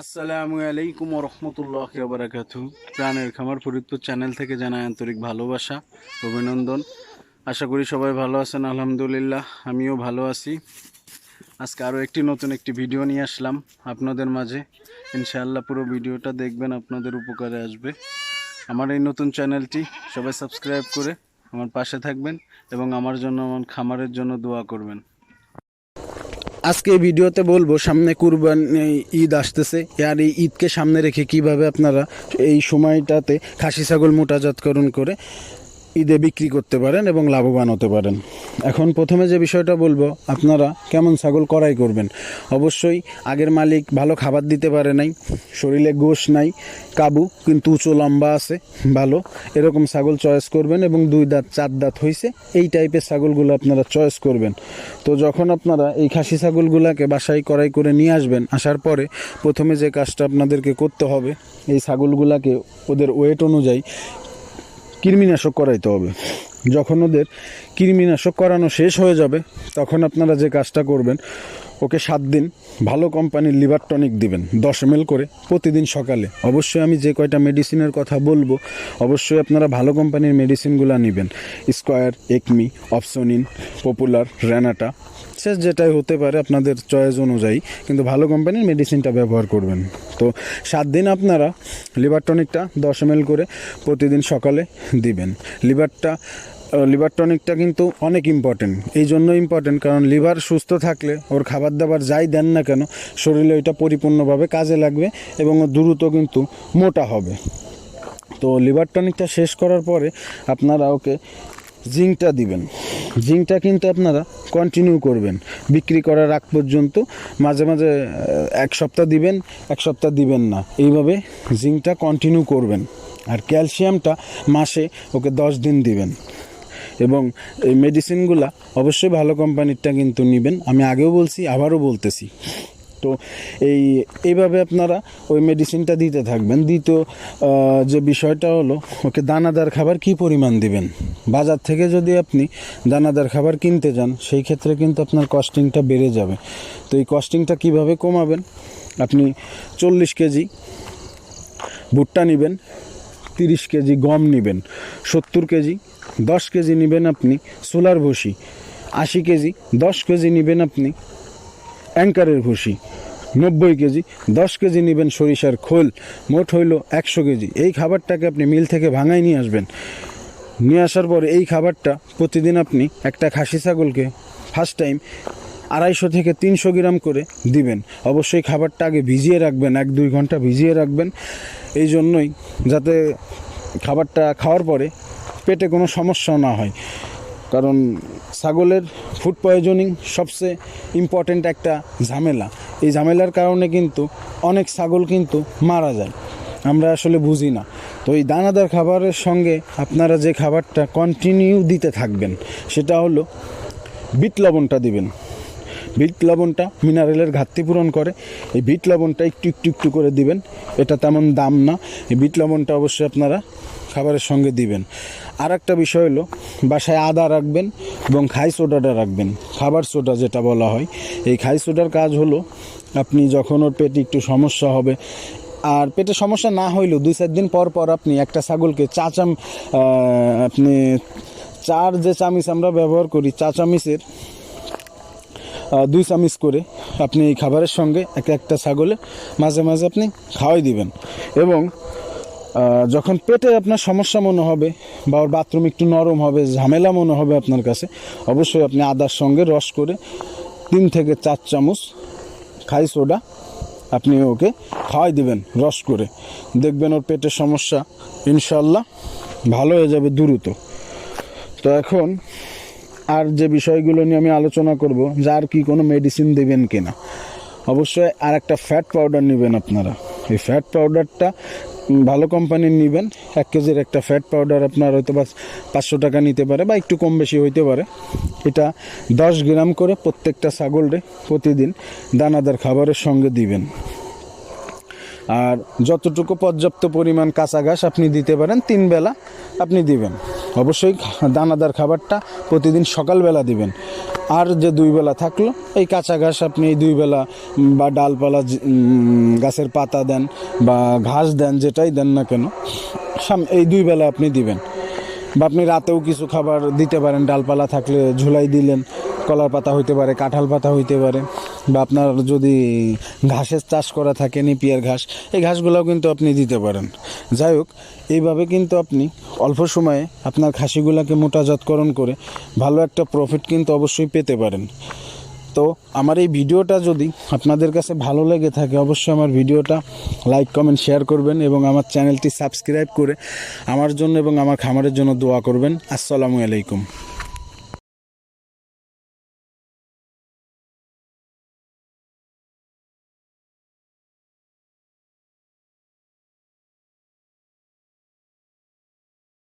আসসালামু আলাইকুম রহমতুল্লাহ বারাকাতু প্রাণের খামার ফরিদপুর চ্যানেল থেকে জানাই আন্তরিক ভালোবাসা, অভিনন্দন। আশা করি সবাই ভালো আছেন, আলহামদুলিল্লাহ, আমিও ভালো আছি। আজকে আরও একটি নতুন একটি ভিডিও নিয়ে আসলাম আপনাদের মাঝে। ইনশাআল্লাহ পুরো ভিডিওটা দেখবেন, আপনাদের উপকারে আসবে। আমার এই নতুন চ্যানেলটি সবাই সাবস্ক্রাইব করে আমার পাশে থাকবেন এবং আমার জন্য আমার খামারের জন্য দোয়া করবেন। আজকে এই ভিডিওতে বলব, সামনে কুরবান ঈদ আসতেছে। আর এই ঈদকে সামনে রেখে কীভাবে আপনারা এই সময়টাতে খাসি, ছাগল মোটাজাতকরণ করে ঈদে বিক্রি করতে পারেন এবং লাভবান হতে পারেন। এখন প্রথমে যে বিষয়টা বলব, আপনারা কেমন ছাগল করাই করবেন? অবশ্যই আগের মালিক ভালো খাবার দিতে পারে নাই, শরীরে গোশ নাই, কাবু, কিন্তু উঁচু লম্বা আছে, ভালো, এরকম ছাগল চয়েস করবেন এবং দুই দাঁত, চার দাঁত হয়েছে এই টাইপের ছাগলগুলো আপনারা চয়েস করবেন। তো যখন আপনারা এই খাসি ছাগলগুলোকে বাসায় করাই করে নিয়ে আসবেন, আসার পরে প্রথমে যে কাজটা আপনাদেরকে করতে হবে, এই ছাগলগুলোকে ওদের ওয়েট অনুযায়ী কৃমিনাশক করাইতে হবে। যখন ওদের কৃমিনাশক করানো শেষ হয়ে যাবে, তখন আপনারা যে কাজটা করবেন, ওকে সাত দিন ভালো কোম্পানির লিভার টনিক দিবেন, দশ এম করে প্রতিদিন সকালে। অবশ্যই আমি যে কয়টা মেডিসিনের কথা বলব, অবশ্যই আপনারা ভালো কোম্পানির মেডিসিনগুলো নেবেন। Square, Acme, Opsonin, Popular, Renata. সে যেটাই হতে পারে আপনাদের চয়েস অনুযায়ী, কিন্তু ভালো কোম্পানির মেডিসিনটা ব্যবহার করবেন। তো সাত দিন আপনারা লিভার টনিকটা দশ এম করে প্রতিদিন সকালে দিবেন। লিভারটা লিভার টনিকটা কিন্তু অনেক ইম্পর্টেন্ট এই জন্য ইম্পর্টেন্ট কারণ লিভার সুস্থ থাকলে ওর খাবার দাবার যাই দেন না কেন, শরীরে ওইটা পরিপূর্ণভাবে কাজে লাগবে এবং দ্রুত কিন্তু মোটা হবে। তো লিভার টনিকটা শেষ করার পরে আপনারা ওকে জিঙ্কটা দিবেন। জিঙ্কটা কিন্তু আপনারা কন্টিনিউ করবেন। বিক্রি করার আগ পর্যন্ত মাঝে মাঝে এক সপ্তাহ দিবেন, এক সপ্তাহ দিবেন না। এইভাবে জিঙ্কটা কন্টিনিউ করবেন। আর ক্যালসিয়ামটা মাসে ওকে দশ দিন দিবেন। এবং এই মেডিসিনগুলা অবশ্যই ভালো কোম্পানিরটা কিন্তু নেবেন। আমি আগেও বলছি, আবারও বলতেছি। তো এই, এইভাবে আপনারা ওই মেডিসিনটা দিতে থাকবেন। দ্বিতীয় যে বিষয়টা হলো, ওকে দানাদার খাবার কি পরিমাণ দিবেন? বাজার থেকে যদি আপনি দানাদার খাবার কিনতে যান, সেই ক্ষেত্রে কিন্তু আপনার কস্টিংটা বেড়ে যাবে। তো এই কস্টিংটা কীভাবে কমাবেন? আপনি চল্লিশ কেজি ভুট্টা নেবেন, তিরিশ কেজি গম নেবেন, সত্তর কেজি, দশ কেজি নেবেন আপনি সোলার ভুসি, আশি কেজি, দশ কেজি নেবেন আপনি অ্যাঙ্কারের ভুসি। নব্বই কেজি, দশ কেজি নেবেন সরিষার খোল, মোট হইল একশো কেজি। এই খাবারটাকে আপনি মিল থেকে ভাঙায় নিয়ে আসবেন। নিয়ে আসার পরে এই খাবারটা প্রতিদিন আপনি একটা খাসি ছাগলকে ফার্স্ট টাইম আড়াইশো থেকে তিনশো গ্রাম করে দিবেন। অবশ্যই খাবারটা আগে ভিজিয়ে রাখবেন, এক দুই ঘণ্টা ভিজিয়ে রাখবেন। এই জন্যই যাতে খাবারটা খাওয়ার পরে পেটে কোনো সমস্যা না হয়। কারণ ছাগলের ফুড পয়জনিং সবচেয়ে ইম্পর্টেন্ট একটা ঝামেলা। এই ঝামেলার কারণে কিন্তু অনেক ছাগল কিন্তু মারা যায়। আমরা আসলে বুঝি না। তো এই দানাদার খাবারের সঙ্গে আপনারা যে খাবারটা কন্টিনিউ দিতে থাকবেন, সেটা হলো বিট লবণটা দিবেন। বিট লবণটা মিনারেলের ঘাটতি পূরণ করে। এই বিট লবণটা একটু একটু একটু করে দিবেন। এটা তেমন দাম না। এই বিট লবণটা অবশ্যই আপনারা খাবারের সঙ্গে দিবেন। আর একটা বিষয় হলো, বাসায় আদা রাখবেন এবং খাই সোডাটা রাখবেন। খাবার সোডা যেটা বলা হয়। এই খাই সোডার কাজ হলো, আপনি যখন ওর পেটে একটু সমস্যা হবে, আর পেটে সমস্যা না হইলেও দুই, চার দিন পর পর আপনি একটা ছাগলকে চা চাম আপনি চার যে চামিচ আমরা ব্যবহার করি, চা চামিচের দুই চামিচ করে আপনি এই খাবারের সঙ্গে এক একটা ছাগলে মাঝে মাঝে আপনি খাওয়াই দিবেন। এবং যখন পেটে আপনার সমস্যা মনে হবে বা ওর বাথরুম একটু নরম হবে, ঝামেলা মনে হবে আপনার কাছে, অবশ্যই আপনি আদার সঙ্গে রস করে তিন থেকে চার চামচ খাই সোডা আপনি ওকে খাওয়াই দিবেন রস করে। দেখবেন ওর পেটের সমস্যা ইনশাল্লাহ ভালো হয়ে যাবে দ্রুত। তো এখন আর যে বিষয়গুলো নিয়ে আমি আলোচনা করব, যার কি কোনো মেডিসিন দেবেন কিনা। অবশ্যই আর একটা ফ্যাট পাউডার নেবেন আপনারা। এই ফ্যাট পাউডারটা ভালো কোম্পানির নেবেন। এক কেজির একটা ফ্যাট পাউডার আপনার হয়তো বা পাঁচশো টাকা নিতে পারে বা একটু কম বেশি হইতে পারে। এটা দশ গ্রাম করে প্রত্যেকটা ছাগলরে প্রতিদিন দানাদার খাবারের সঙ্গে দিবেন। আর যতটুকু পর্যাপ্ত পরিমাণ কাঁচা ঘাস আপনি দিতে পারেন, তিন বেলা আপনি দিবেন। অবশ্যই দানাদার খাবারটা প্রতিদিন সকালবেলা দিবেন। আর যে দুই বেলা থাকল, এই কাঁচা ঘাস আপনি এই দুই বেলা বা ডালপালা গাছের পাতা দেন বা ঘাস দেন, যেটাই দেন না কেন এই দুই বেলা আপনি দিবেন। বা আপনি রাতেও কিছু খাবার দিতে পারেন, ডালপালা থাকলে ঝুলাই দিলেন, কলার পাতা হইতে পারে, কাঁঠাল পাতা হইতে পারে। বা আপনার যদি ঘাসের চাষ করা থাকে, নিপিয়ার ঘাস, এই ঘাসগুলোও কিন্তু আপনি দিতে পারেন। যাই হোক, এইভাবে কিন্তু আপনি অল্প সময়ে আপনার খাসিগুলোকে মোটাজাতকরণ করে ভালো একটা প্রফিট কিন্তু অবশ্যই পেতে পারেন। তো আমার এই ভিডিওটা যদি আপনাদের কাছে ভালো লেগে থাকে, অবশ্যই আমার ভিডিওটা লাইক কমেন্ট শেয়ার করবেন এবং আমার চ্যানেলটি সাবস্ক্রাইব করে আমার জন্য এবং আমার খামারের জন্য দোয়া করবেন। আসসালামু আলাইকুম।